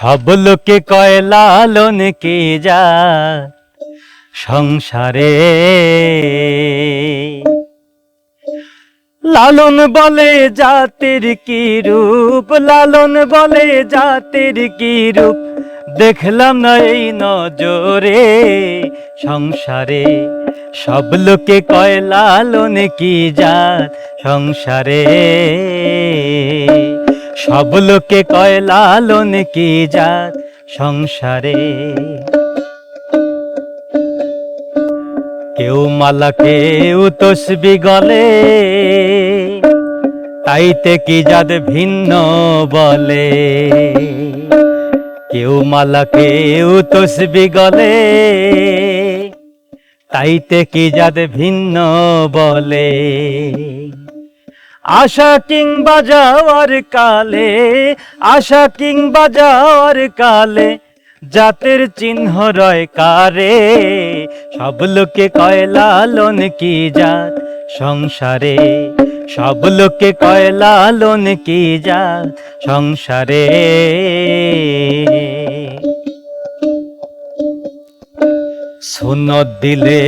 সব লোকে কয় লালন কে যা সংসারে? লালন বলে জাতির কি রূপ? লালন বলে জাতির কি রূপ? দেখলাম না এই নজরে সংসারে। সব লোকে কয় লালন কি জাত সংসারে? সব লোকে কয়, লালন কি জাত সংসারে? কেউ মালা, কেউ তসবি গলে, তাইতে কি যাদ ভিন্ন বলে? কেউ মালা, কেউ তসবি গলে, তাইতে কি যাদ ভিন্ন বলে? আশা কিংবা যাওয়ার কালে, আশা কিংবা যাওয়ার কালে, জাতের চিহ্ন রয় কারে, সব লোকে কয় লালন কি জাত সংসারে? সব লোকে কয় লালন কি জাত সংসারে? সুনত দিলে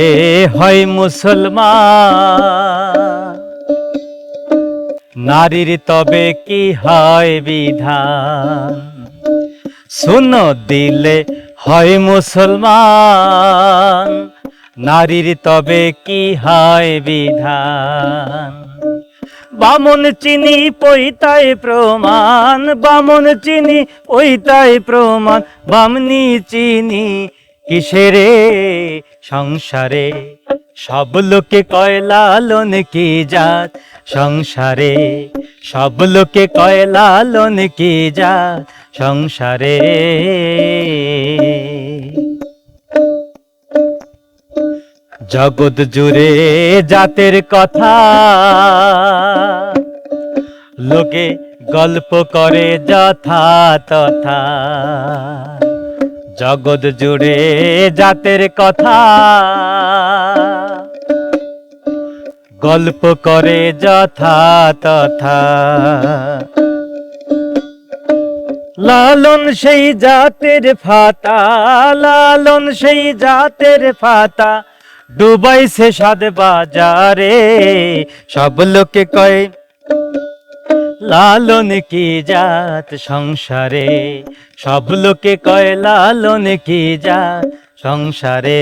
হয় মুসলমান। নারীর তবে কি হয় বিধান? শুন দিলে হয় মুসলমান, নারীর তবে কি হয় বিধান? বামন চিনি পৈতায় প্রমাণ, বামন চিনি পৈতায় প্রমাণ, বামনি চিনি কিসেরে সংসারে? সব লোকে কয় লালন কি জাত? সংসারে সব লোকে কয় লালন কি জাত? সংসারে জগৎ জুড়ে জাতের কথা। লোকে গল্প করে যথা তথা। জগৎ জুড়ে জাতের কথা। গল্প করে যথা তথা। লালন সেই জাতের ফাতা, লালন সেই জাতের ফাতা, ডুবাইছে সাদ বাজারে, সব লোকে কয়, লালন কি জাত সংসারে? সব লোকে কয়, লালন কি জাত সংসারে?